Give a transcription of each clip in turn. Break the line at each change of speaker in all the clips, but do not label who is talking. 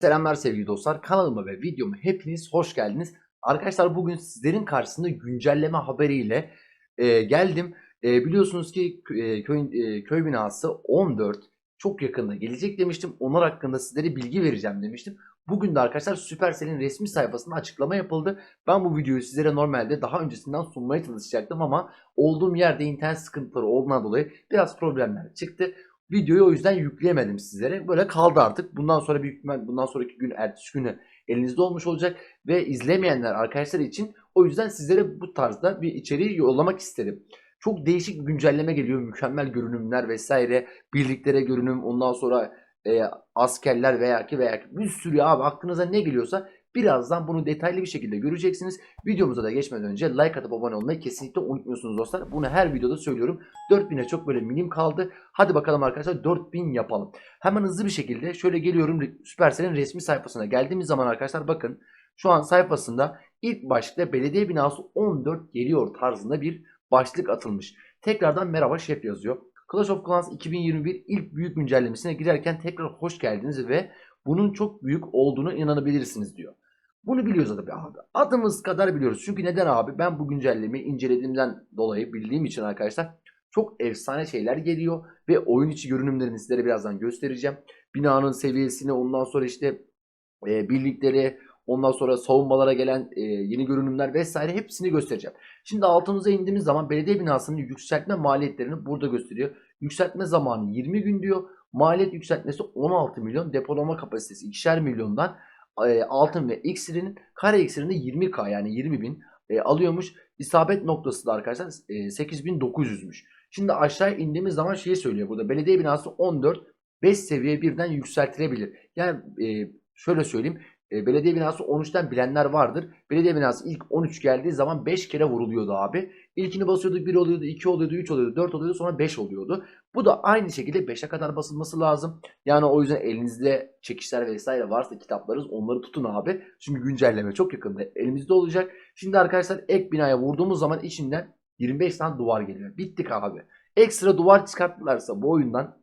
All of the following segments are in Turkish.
Selamlar sevgili dostlar. Kanalıma ve videoma hepiniz hoş geldiniz. Arkadaşlar bugün sizlerin karşısında güncelleme haberiyle e, geldim. E, biliyorsunuz ki e, köyün, e, köy binası 14 çok yakında gelecek demiştim. Onlar hakkında sizlere bilgi vereceğim demiştim. Bugün de arkadaşlar Supercell'in resmi sayfasında açıklama yapıldı. Ben bu videoyu sizlere normalde daha öncesinden sunmaya çalışacaktım ama olduğum yerde internet sıkıntıları olduğundan dolayı biraz problemler çıktı. Videoyu o yüzden yükleyemedim sizlere. Böyle kaldı artık. Bundan sonra büyük ihtimal bundan sonraki gün ertesi günü elinizde olmuş olacak ve izlemeyenler arkadaşlar için o yüzden sizlere bu tarzda bir içeriği yollamak istedim. Çok değişik güncelleme geliyor. Mükemmel görünümler vesaire. Birliklere görünüm ondan sonra e, askerler veya ki veya ki bir sürü abi aklınıza ne geliyorsa birazdan bunu detaylı bir şekilde göreceksiniz. Videomuza da geçmeden önce like atıp abone olmayı kesinlikle unutmuyorsunuz dostlar. Bunu her videoda söylüyorum. 4000'e çok böyle minim kaldı. Hadi bakalım arkadaşlar 4000 yapalım. Hemen hızlı bir şekilde şöyle geliyorum Supercell'in resmi sayfasına. Geldiğimiz zaman arkadaşlar bakın şu an sayfasında ilk başlıkta belediye binası 14 geliyor tarzında bir başlık atılmış. Tekrardan merhaba şef yazıyor. Clash of Clans 2021 ilk büyük güncellemesine girerken tekrar hoş geldiniz ve bunun çok büyük olduğunu inanabilirsiniz diyor. Bunu biliyoruz tabii abi. Adımız kadar biliyoruz. Çünkü neden abi? Ben bu güncellemeyi incelediğimden dolayı bildiğim için arkadaşlar çok efsane şeyler geliyor ve oyun içi görünümlerini sizlere birazdan göstereceğim. Binanın seviyesini ondan sonra işte e, birlikleri ondan sonra savunmalara gelen e, yeni görünümler vesaire hepsini göstereceğim. Şimdi altımıza indiğimiz zaman belediye binasının yükseltme maliyetlerini burada gösteriyor. Yükseltme zamanı 20 gün diyor. Maliyet yükseltmesi 16 milyon. Depolama kapasitesi 2'şer milyondan e, altın ve iksirinin kare iksirinde 20k yani 20 bin e, alıyormuş. İsabet noktası da arkadaşlar e, 8900'müş. Şimdi aşağı indiğimiz zaman şeyi söylüyor burada. Belediye binası 14 5 seviye birden yükseltilebilir. Yani e, şöyle söyleyeyim. E, belediye binası 13'ten bilenler vardır. Belediye binası ilk 13 geldiği zaman 5 kere vuruluyordu abi. İlkini basıyorduk 1 oluyordu, 2 oluyordu, 3 oluyordu, 4 oluyordu sonra 5 oluyordu. Bu da aynı şekilde 5'e kadar basılması lazım. Yani o yüzden elinizde çekişler vesaire varsa kitaplarınız onları tutun abi. Çünkü güncelleme çok yakında elimizde olacak. Şimdi arkadaşlar ek binaya vurduğumuz zaman içinden 25 tane duvar geliyor. Bittik abi. Ekstra duvar çıkarttılarsa bu oyundan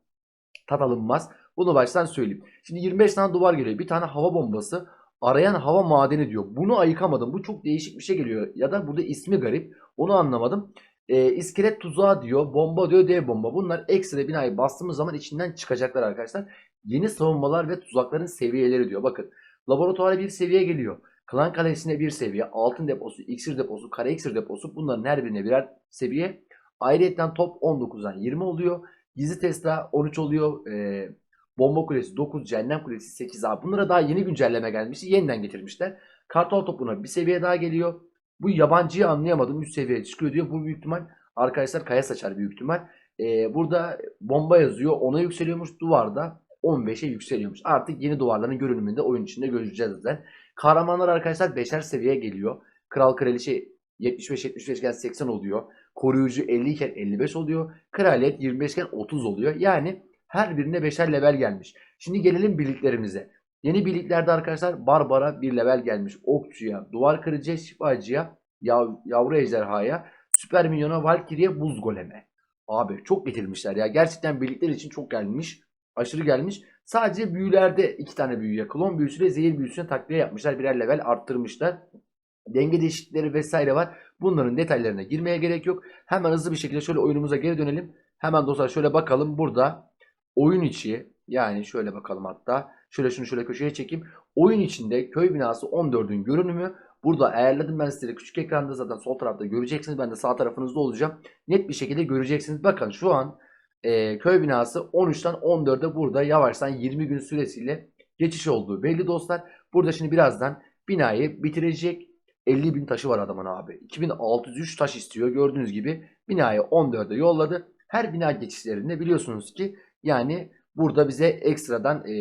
tat alınmaz. Bunu baştan söyleyeyim. Şimdi 25 tane duvar geliyor. Bir tane hava bombası. Arayan hava madeni diyor. Bunu ayıkamadım. Bu çok değişik bir şey geliyor. Ya da burada ismi garip. Onu anlamadım. E, iskelet tuzağı diyor. Bomba diyor. Dev bomba. Bunlar ekstra binayı bastığımız zaman içinden çıkacaklar arkadaşlar. Yeni savunmalar ve tuzakların seviyeleri diyor. Bakın. Laboratuvara bir seviye geliyor. Klan kalesine bir seviye. Altın deposu, iksir deposu, kara iksir deposu. Bunların her birine birer seviye. Ayrıyeten top 19'dan 20 oluyor. Gizli Tesla 13 oluyor. Eee Bomba Kulesi 9, Cehennem Kulesi 8 abi. Bunlara daha yeni güncelleme gelmişti. Yeniden getirmişler. Kartal topuna bir seviye daha geliyor. Bu yabancıyı anlayamadım. 3 seviyeye çıkıyor diyor. Bu büyük ihtimal arkadaşlar kaya saçar büyük ihtimal. Ee, burada bomba yazıyor. Ona yükseliyormuş. Duvarda 15'e yükseliyormuş. Artık yeni duvarların görünümünde oyun içinde göreceğiz zaten. Kahramanlar arkadaşlar 5'er seviyeye geliyor. Kral Kraliçe 75-75 iken 80 oluyor. Koruyucu 50 iken 55 oluyor. Kraliyet 25 iken 30 oluyor. Yani her birine beşer level gelmiş. Şimdi gelelim birliklerimize. Yeni birliklerde arkadaşlar Barbara bir level gelmiş. Okçuya, duvar kırıcıya, şifacıya, yav, yavru ejderhaya, süper minyona, valkiriye, buz goleme. Abi çok getirmişler ya. Gerçekten birlikler için çok gelmiş. Aşırı gelmiş. Sadece büyülerde iki tane büyüye, klon büyüsüyle zehir büyüsüne takviye yapmışlar. Birer level arttırmışlar. Denge değişiklikleri vesaire var. Bunların detaylarına girmeye gerek yok. Hemen hızlı bir şekilde şöyle oyunumuza geri dönelim. Hemen dostlar şöyle bakalım. Burada oyun içi yani şöyle bakalım hatta şöyle şunu şöyle köşeye çekeyim. Oyun içinde köy binası 14'ün görünümü burada ayarladım ben size küçük ekranda zaten sol tarafta göreceksiniz. Ben de sağ tarafınızda olacağım. Net bir şekilde göreceksiniz. Bakın şu an e, köy binası 13'ten 14'e burada yavaştan 20 gün süresiyle geçiş olduğu belli dostlar. Burada şimdi birazdan binayı bitirecek. 50 bin taşı var adamın abi. 2603 taş istiyor. Gördüğünüz gibi binayı 14'e yolladı. Her bina geçişlerinde biliyorsunuz ki yani burada bize ekstradan e,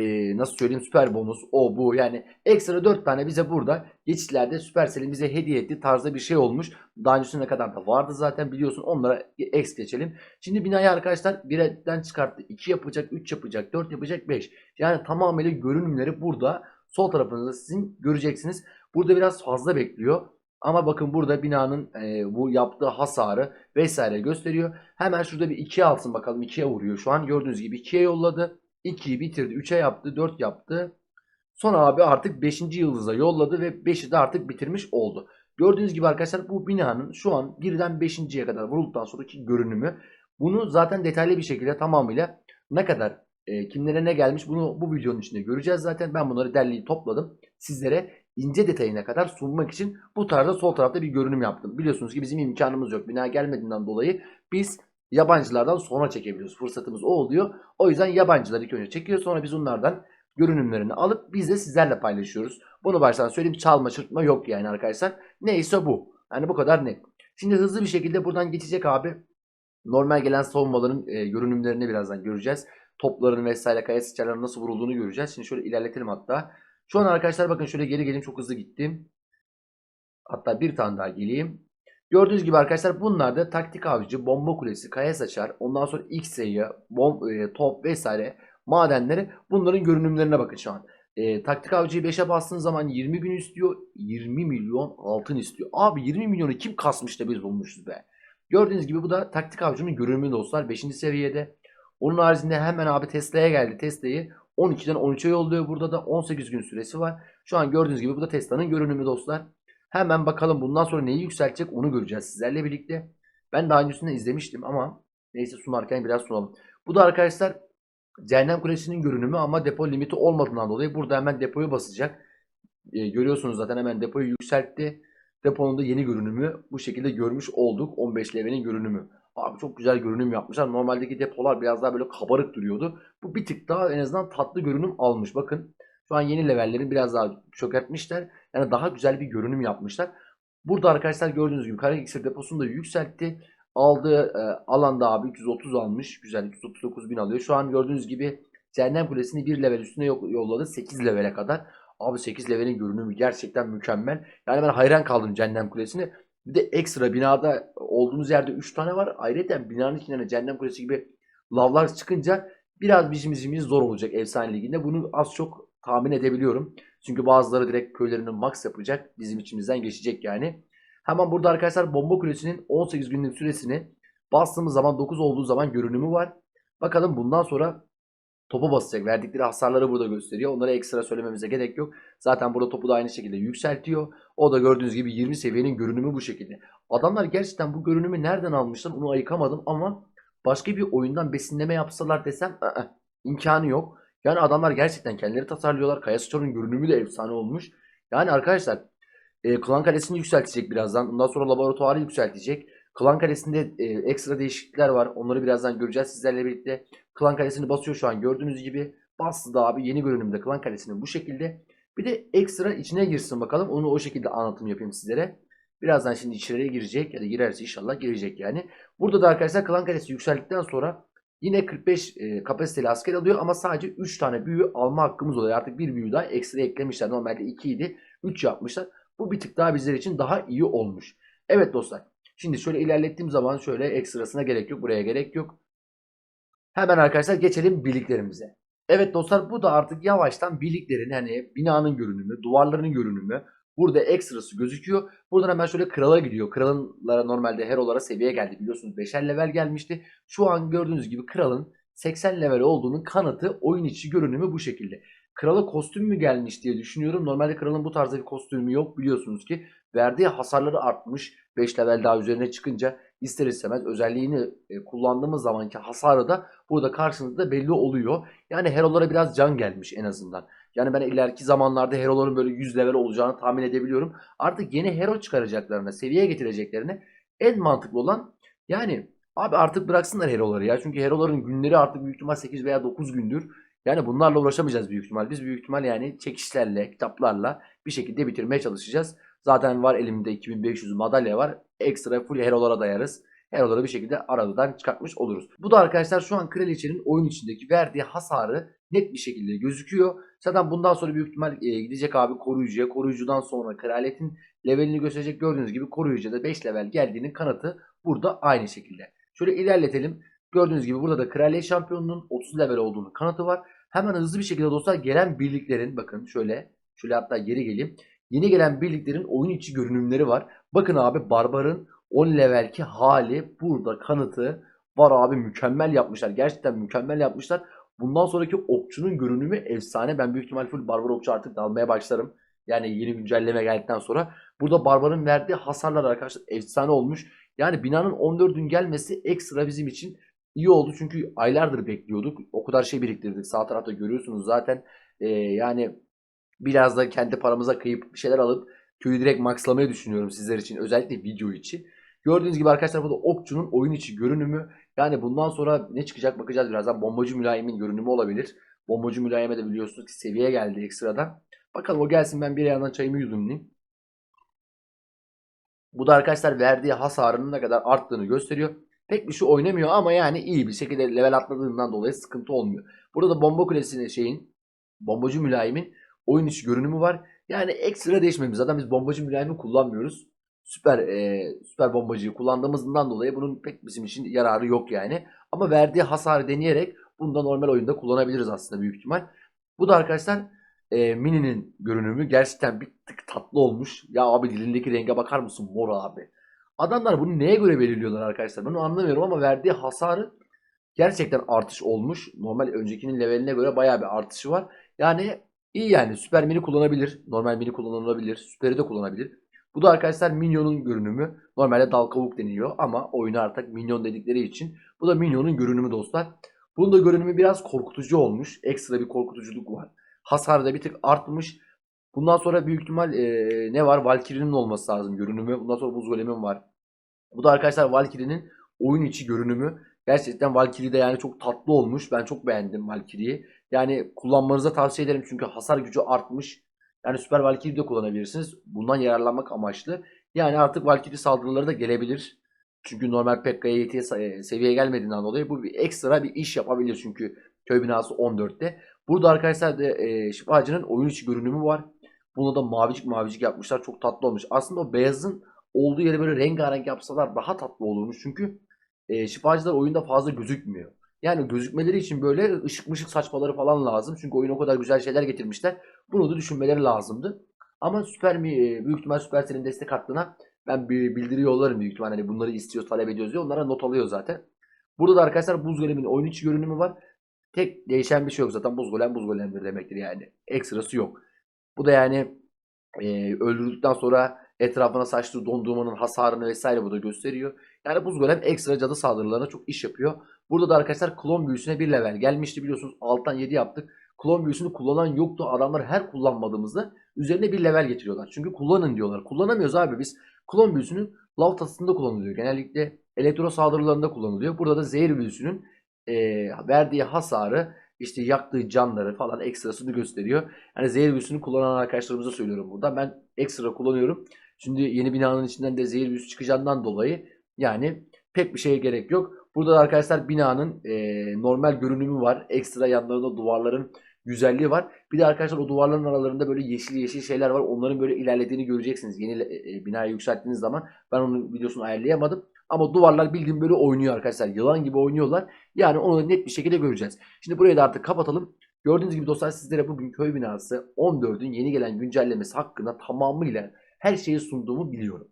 e, nasıl söyleyeyim süper bonus o bu yani ekstra 4 tane bize burada geçişlerde Supercell'in bize hediye ettiği tarzda bir şey olmuş. Daha öncesine kadar da vardı zaten biliyorsun onlara eks geçelim. Şimdi binayı arkadaşlar birden çıkarttı. 2 yapacak, 3 yapacak, 4 yapacak, 5. Yani tamamıyla görünümleri burada sol tarafınızda sizin göreceksiniz. Burada biraz fazla bekliyor. Ama bakın burada binanın e, bu yaptığı hasarı vesaire gösteriyor. Hemen şurada bir 2'ye alsın bakalım. 2'ye vuruyor şu an. Gördüğünüz gibi 2'ye yolladı. 2'yi bitirdi. 3'e yaptı. 4 yaptı. Sonra abi artık 5. yıldıza yolladı ve 5'i de artık bitirmiş oldu. Gördüğünüz gibi arkadaşlar bu binanın şu an birden 5.ye kadar vurulduktan sonraki görünümü. Bunu zaten detaylı bir şekilde tamamıyla ne kadar e, kimlere ne gelmiş bunu bu videonun içinde göreceğiz zaten. Ben bunları derleyip topladım. Sizlere ince detayına kadar sunmak için bu tarzda sol tarafta bir görünüm yaptım. Biliyorsunuz ki bizim imkanımız yok. Bina gelmediğinden dolayı biz yabancılardan sonra çekebiliyoruz. Fırsatımız o oluyor. O yüzden yabancılar ilk önce çekiyor. Sonra biz onlardan görünümlerini alıp biz de sizlerle paylaşıyoruz. Bunu baştan söyleyeyim çalma çırpma yok yani arkadaşlar. Neyse bu. Yani bu kadar net. Şimdi hızlı bir şekilde buradan geçecek abi. Normal gelen savunmaların e, görünümlerini birazdan göreceğiz. Topların vesaire kaya sıçralarının nasıl vurulduğunu göreceğiz. Şimdi şöyle ilerletelim hatta. Şu an arkadaşlar bakın şöyle geri geleyim çok hızlı gittim. Hatta bir tane daha geleyim. Gördüğünüz gibi arkadaşlar bunlar da taktik avcı, bomba kulesi, kaya saçar, ondan sonra X sayı, bom, e, top vesaire madenleri bunların görünümlerine bakın şu an. E, taktik avcıyı 5'e bastığın zaman 20 gün istiyor. 20 milyon altın istiyor. Abi 20 milyonu kim kasmış da biz bulmuşuz be. Gördüğünüz gibi bu da taktik avcının görünümü dostlar. 5. seviyede. Onun haricinde hemen abi Tesla'ya geldi. Tesla'yı 12'den 13'e yolluyor. Burada da 18 gün süresi var. Şu an gördüğünüz gibi bu da Tesla'nın görünümü dostlar. Hemen bakalım bundan sonra neyi yükseltecek onu göreceğiz sizlerle birlikte. Ben daha öncesinde izlemiştim ama neyse sunarken biraz sunalım. Bu da arkadaşlar Cehennem Kulesi'nin görünümü ama depo limiti olmadığından dolayı burada hemen depoyu basacak. E, görüyorsunuz zaten hemen depoyu yükseltti. Deponun da yeni görünümü bu şekilde görmüş olduk. 15 level'in görünümü. Abi çok güzel görünüm yapmışlar. Normaldeki depolar biraz daha böyle kabarık duruyordu. Bu bir tık daha en azından tatlı görünüm almış. Bakın şu an yeni levelleri biraz daha çökertmişler. Yani daha güzel bir görünüm yapmışlar. Burada arkadaşlar gördüğünüz gibi kara iksir deposunu da yükseltti. Aldığı e, alanda abi 330 almış. Güzel 339 bin alıyor. Şu an gördüğünüz gibi Cehennem Kulesi'ni bir level üstüne yolladı. 8 levele kadar. Abi 8 levelin görünümü gerçekten mükemmel. Yani ben hayran kaldım Cehennem Kulesi'ne. Bir de ekstra binada olduğumuz yerde 3 tane var. Ayrıca binanın içinde Cehennem Kulesi gibi lavlar çıkınca biraz bizim işimiz zor olacak efsane liginde. Bunu az çok tahmin edebiliyorum. Çünkü bazıları direkt köylerini max yapacak. Bizim içimizden geçecek yani. Hemen burada arkadaşlar bomba kulesinin 18 günlük süresini bastığımız zaman 9 olduğu zaman görünümü var. Bakalım bundan sonra topu basacak. Verdikleri hasarları burada gösteriyor. Onlara ekstra söylememize gerek yok. Zaten burada topu da aynı şekilde yükseltiyor. O da gördüğünüz gibi 20 seviyenin görünümü bu şekilde. Adamlar gerçekten bu görünümü nereden almışlar onu ayıkamadım ama başka bir oyundan besinleme yapsalar desem ı -ı, imkanı yok. Yani adamlar gerçekten kendileri tasarlıyorlar. Kaya Store'un görünümü de efsane olmuş. Yani arkadaşlar e, Klan Kalesi'ni yükseltecek birazdan. Ondan sonra laboratuvarı yükseltecek. Klan Kalesi'nde e, ekstra değişiklikler var. Onları birazdan göreceğiz sizlerle birlikte. Klan Kalesi'ni basıyor şu an gördüğünüz gibi. Bastı da abi yeni görünümde Klan Kalesi'nin bu şekilde. Bir de ekstra içine girsin bakalım. Onu o şekilde anlatım yapayım sizlere. Birazdan şimdi içeriye girecek ya da girerse inşallah girecek yani. Burada da arkadaşlar Klan Kalesi yükseldikten sonra yine 45 e, kapasiteli asker alıyor ama sadece 3 tane büyü alma hakkımız oluyor. Artık bir büyü daha ekstra eklemişler. Normalde 2 idi. 3 yapmışlar. Bu bir tık daha bizler için daha iyi olmuş. Evet dostlar. Şimdi şöyle ilerlettiğim zaman şöyle ekstrasına gerek yok. Buraya gerek yok. Hemen arkadaşlar geçelim birliklerimize. Evet dostlar bu da artık yavaştan birliklerin hani binanın görünümü, duvarların görünümü burada ekstrası gözüküyor. Buradan hemen şöyle krala gidiyor. Kralınlara normalde herolara seviye geldi biliyorsunuz 5'er level gelmişti. Şu an gördüğünüz gibi kralın 80 level olduğunun kanıtı oyun içi görünümü bu şekilde. Krala kostüm mü gelmiş diye düşünüyorum. Normalde kralın bu tarzda bir kostümü yok biliyorsunuz ki. Verdiği hasarları artmış. 5 level daha üzerine çıkınca ister istemez özelliğini e, kullandığımız zamanki hasarı da burada karşınızda belli oluyor. Yani herolara biraz can gelmiş en azından. Yani ben ileriki zamanlarda heroların böyle 100 level olacağını tahmin edebiliyorum. Artık yeni hero çıkaracaklarına, seviye getireceklerine en mantıklı olan yani abi artık bıraksınlar heroları ya. Çünkü heroların günleri artık büyük ihtimal 8 veya 9 gündür. Yani bunlarla uğraşamayacağız büyük ihtimal. Biz büyük ihtimal yani çekişlerle, kitaplarla bir şekilde bitirmeye çalışacağız. Zaten var elimde 2500 madalya var. Ekstra full herolara dayarız. Heroları bir şekilde aradan çıkartmış oluruz. Bu da arkadaşlar şu an kraliçenin oyun içindeki verdiği hasarı net bir şekilde gözüküyor. Zaten bundan sonra büyük ihtimal e, gidecek abi koruyucuya. Koruyucudan sonra kraliyetin levelini gösterecek. Gördüğünüz gibi koruyucuya da 5 level geldiğinin kanıtı burada aynı şekilde. Şöyle ilerletelim. Gördüğünüz gibi burada da kraliyet şampiyonunun 30 level olduğunu kanıtı var. Hemen hızlı bir şekilde dostlar gelen birliklerin bakın şöyle şöyle hatta geri geleyim. Yeni gelen birliklerin oyun içi görünümleri var. Bakın abi Barbar'ın 10 levelki hali burada kanıtı var abi mükemmel yapmışlar. Gerçekten mükemmel yapmışlar. Bundan sonraki okçunun görünümü efsane. Ben büyük ihtimal full barbar okçu artık dalmaya başlarım. Yani yeni güncelleme geldikten sonra. Burada barbarın verdiği hasarlar arkadaşlar efsane olmuş. Yani binanın 14'ün gelmesi ekstra bizim için iyi oldu. Çünkü aylardır bekliyorduk. O kadar şey biriktirdik. Sağ tarafta görüyorsunuz zaten. Ee, yani biraz da kendi paramıza kıyıp bir şeyler alıp köyü direkt maxlamayı düşünüyorum sizler için. Özellikle video için. Gördüğünüz gibi arkadaşlar burada okçunun oyun içi görünümü. Yani bundan sonra ne çıkacak bakacağız birazdan. Bombacı mülayimin görünümü olabilir. Bombacı mülayime de biliyorsunuz ki seviye geldi ekstradan. Bakalım o gelsin ben bir yandan çayımı yudumlayayım. Bu da arkadaşlar verdiği hasarının ne kadar arttığını gösteriyor. Pek bir şey oynamıyor ama yani iyi bir şekilde level atladığından dolayı sıkıntı olmuyor. Burada da bomba kulesinin şeyin bombacı mülayimin oyun içi görünümü var. Yani ekstra değişmemiz. Zaten biz bombacı mülayimi kullanmıyoruz. Süper e, süper bombacıyı kullandığımızdan dolayı bunun pek bizim için yararı yok yani. Ama verdiği hasarı deneyerek bunu da normal oyunda kullanabiliriz aslında büyük ihtimal. Bu da arkadaşlar e, Mini'nin görünümü gerçekten bir tık tatlı olmuş. Ya abi dilindeki renge bakar mısın mor abi. Adamlar bunu neye göre belirliyorlar arkadaşlar? Bunu anlamıyorum ama verdiği hasarı gerçekten artış olmuş. Normal öncekinin leveline göre bayağı bir artışı var. Yani iyi yani süper mini kullanabilir. Normal mini kullanılabilir. Süperi de kullanabilir. Bu da arkadaşlar minyonun görünümü. Normalde dal kavuk deniliyor ama oyuna artık minyon dedikleri için. Bu da minyonun görünümü dostlar. Bunun da görünümü biraz korkutucu olmuş. Ekstra bir korkutuculuk var. Hasar da bir tık artmış. Bundan sonra büyük ihtimal e, ne var? Valkyrie'nin olması lazım görünümü. Bundan sonra buz golemin var. Bu da arkadaşlar Valkyrie'nin oyun içi görünümü. Gerçekten Valkyrie de yani çok tatlı olmuş. Ben çok beğendim Valkyrie'yi. Yani kullanmanıza tavsiye ederim çünkü hasar gücü artmış. Yani Süper Valkyrie de kullanabilirsiniz. Bundan yararlanmak amaçlı. Yani artık Valkyrie saldırıları da gelebilir. Çünkü normal Pekka'ya yetiye seviyeye gelmediğinden dolayı bu bir ekstra bir iş yapabilir çünkü köy binası 14'te. Burada arkadaşlar da e, şifacının oyun içi görünümü var. Buna da mavicik mavicik yapmışlar. Çok tatlı olmuş. Aslında o beyazın olduğu yeri böyle rengarenk yapsalar daha tatlı olurmuş. Çünkü e, şifacılar oyunda fazla gözükmüyor. Yani gözükmeleri için böyle ışık mışık saçmaları falan lazım. Çünkü oyun o kadar güzel şeyler getirmişler. Bunu da düşünmeleri lazımdı. Ama Süper mi e, büyük ihtimal Supercell'in destek hattına ben bir bildiri yollarım büyük ihtimal. Hani bunları istiyor, talep ediyoruz diye. Onlara not alıyor zaten. Burada da arkadaşlar buz golemin oyun içi görünümü var. Tek değişen bir şey yok zaten. Buz golem buz golemdir demektir yani. Ekstrası yok. Bu da yani e, öldürdükten sonra etrafına saçtığı dondurmanın hasarını vesaire bu da gösteriyor. Yani buz golem ekstra cadı saldırılarına çok iş yapıyor. Burada da arkadaşlar klon büyüsüne bir level gelmişti biliyorsunuz. Alttan 7 yaptık. Klon büyüsünü kullanan yoktu. Adamlar her kullanmadığımızda üzerine bir level getiriyorlar. Çünkü kullanın diyorlar. Kullanamıyoruz abi biz. Klon büyüsünü lav tasında kullanılıyor. Genellikle elektro saldırılarında kullanılıyor. Burada da zehir büyüsünün e, verdiği hasarı işte yaktığı canları falan ekstrasını gösteriyor. Yani zehir büyüsünü kullanan arkadaşlarımıza söylüyorum burada. Ben ekstra kullanıyorum. Şimdi yeni binanın içinden de zehir büyüsü çıkacağından dolayı yani pek bir şeye gerek yok. Burada da arkadaşlar binanın e, normal görünümü var. Ekstra yanlarında duvarların güzelliği var. Bir de arkadaşlar o duvarların aralarında böyle yeşil yeşil şeyler var. Onların böyle ilerlediğini göreceksiniz. Yeni e, binayı yükselttiğiniz zaman ben onun videosunu ayarlayamadım. Ama duvarlar bildiğim böyle oynuyor arkadaşlar. Yılan gibi oynuyorlar. Yani onu net bir şekilde göreceğiz. Şimdi burayı da artık kapatalım. Gördüğünüz gibi dostlar sizlere bugün köy binası 14'ün yeni gelen güncellemesi hakkında tamamıyla her şeyi sunduğumu biliyorum.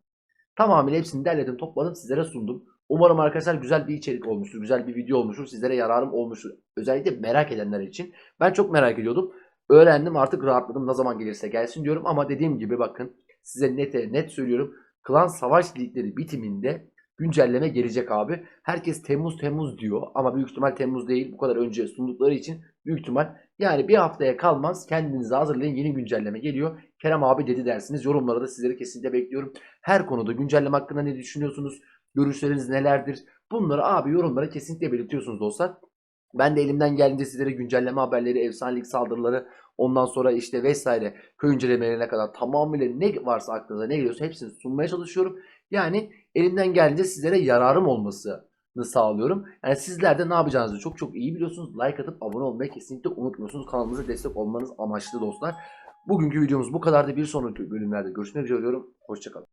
Tamamıyla hepsini derledim topladım sizlere sundum. Umarım arkadaşlar güzel bir içerik olmuştur. Güzel bir video olmuştur. Sizlere yararım olmuştur. Özellikle merak edenler için. Ben çok merak ediyordum. Öğrendim artık rahatladım. Ne zaman gelirse gelsin diyorum. Ama dediğim gibi bakın size net net söylüyorum. Klan savaş ligleri bitiminde güncelleme gelecek abi. Herkes Temmuz Temmuz diyor ama büyük ihtimal Temmuz değil. Bu kadar önce sundukları için büyük ihtimal yani bir haftaya kalmaz. Kendinizi hazırlayın. Yeni güncelleme geliyor. Kerem abi dedi dersiniz. Yorumlara da sizleri kesinlikle bekliyorum. Her konuda güncelleme hakkında ne düşünüyorsunuz? Görüşleriniz nelerdir? Bunları abi yorumlara kesinlikle belirtiyorsunuz dostlar. Ben de elimden geldiğince sizlere güncelleme haberleri, efsanelik saldırıları, ondan sonra işte vesaire köy incelemelerine kadar tamamıyla ne varsa aklınıza ne geliyorsa hepsini sunmaya çalışıyorum. Yani elimden geldiğince sizlere yararım olmasını sağlıyorum. Yani sizler de ne yapacağınızı çok çok iyi biliyorsunuz. Like atıp abone olmayı kesinlikle unutmuyorsunuz. Kanalımıza destek olmanız amaçlı dostlar. Bugünkü videomuz bu kadardı. Bir sonraki bölümlerde görüşmek üzere diyorum. Hoşçakalın.